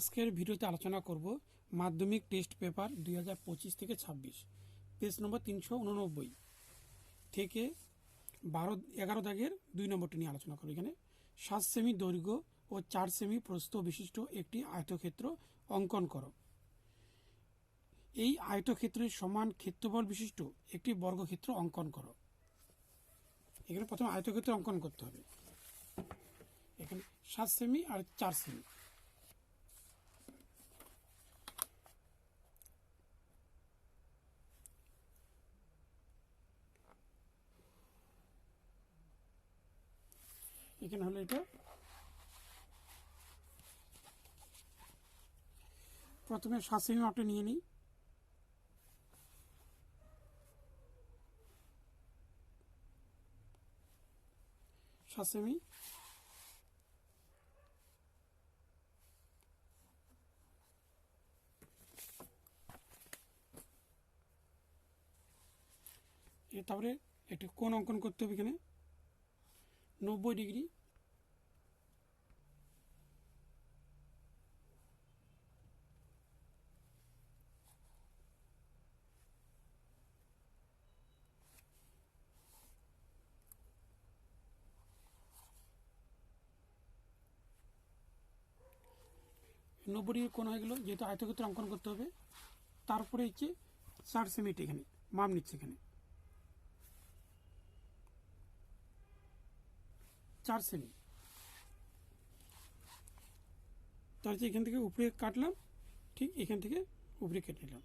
আজকের ভিডিওতে আলোচনা করব মাধ্যমিক টেস্ট পেপার দুই হাজার পঁচিশ থেকে ছাব্বিশ, পেজ নম্বর তিনশো উননব্বই থেকে বারো, এগারো দাগের দুই নম্বরটি নিয়ে আলোচনা করব। এখানে সাত সেমি দৈর্ঘ্য ও চার সেমি প্রস্থ বিশিষ্ট একটি আয়তক্ষেত্র অঙ্কন করো। এই আয়তক্ষেত্রের সমান ক্ষেত্রফল বিশিষ্ট একটি বর্গক্ষেত্র অঙ্কন করো। এখানে প্রথমে আয়তক্ষেত্র অঙ্কন করতে হবে। এখানে সাত সেমি আর চার সেমি। এখানে হলো এটা? প্রথমে সাত সেমি মাপটা নিয়ে নিই। সাত সেমি এ তারপরে একটি কোণ অঙ্কন করতে হবে এখানে। নব্বই ডিগ্রি। নব্বই ডিগ্রি কোণ হয়ে গেল, যেহেতু আয়তক্ষেত্র অঙ্কন করতে হবে, তারপরে হচ্ছে চার সেমিট এখানে মাপ নিচ্ছে এখানে। চার সেমি। তার যে এখান থেকে উপরে কাটলাম, ঠিক এখান থেকে উপরে কেটে নিলাম।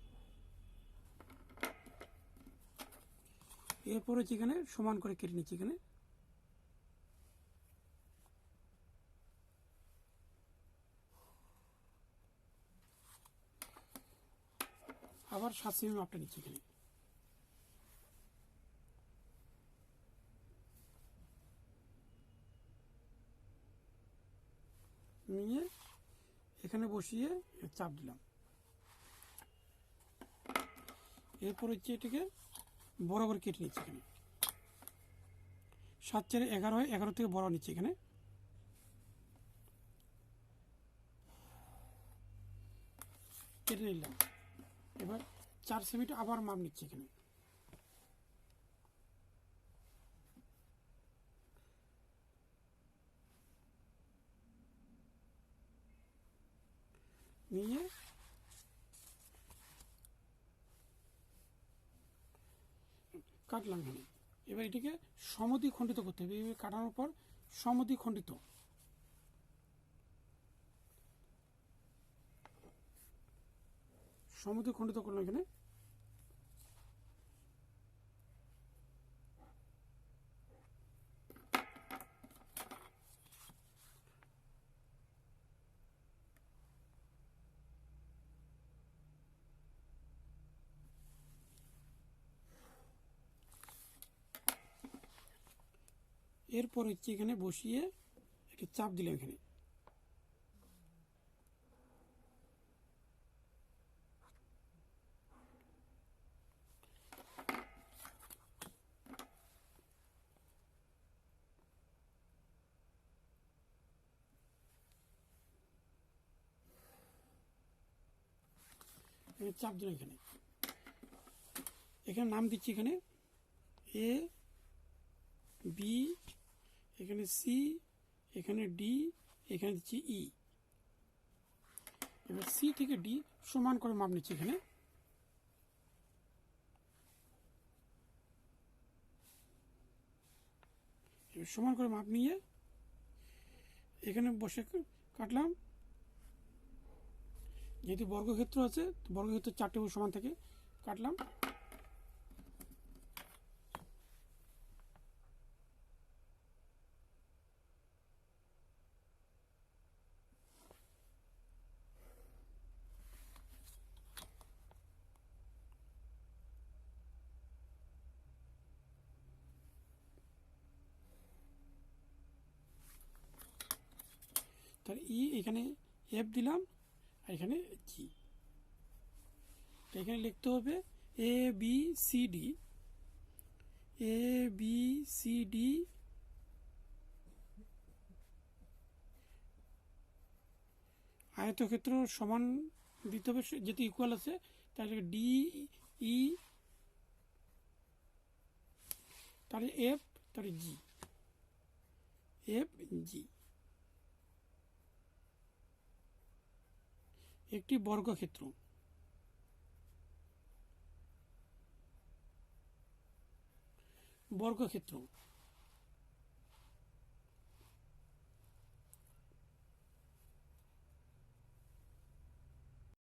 এরপরে হচ্ছে এখানে সমান করে কেটে নিচ্ছি এখানে। আবার সাত সেমি মাপটা নিচ্ছি এখানে নিয়ে এখানে বসিয়ে চাপ দিলাম। এরপর হচ্ছে এটাকে বরাবর কেটে নিচ্ছি এখানে। সাত চারে এগারো হয়, এগারো থেকে বড় নিচ্ছি এখানে। কেটে নিলাম। এবার চার সেমিটা আবার মাপ নিচ্ছি এখানে। নিয়ে কাটলাম এবার এটিকে সমদ্বি খণ্ডিত করতে হবে। কাটানোর পর সমদ্বি খণ্ডিত। সমদ্বি খণ্ডিত করলাম এখানে। এরপর হচ্ছে এখানে বসিয়ে একটি চাপ দিলাম এখানে। এখানে চাপ দিলাম এখানে। এখানে নাম দিচ্ছি এখানে। এ বি এখানে সি এখানে ডি এখানে দিচ্ছি ই এবার সি থেকে ডি সমান করে মাপ নিচ্ছি এখানে। সমান করে মাপ নিয়ে এখানে বসে কাটলাম। যেহেতু বর্গক্ষেত্র আছে বর্গক্ষেত্র চারটে সমান থেকে কাটলাম। তার ই এখানে এফ দিলাম। আর এখানে জি এখানে লিখতে হবে A B C D A B C D আয়তক্ষেত্র সমান দিতে হবে যেহেতু ইকুয়াল আছে, তাহলে ডি ই তাহলে এফ তাহলে জি এফ জি একটি বর্গক্ষেত্র। বর্গক্ষেত্র।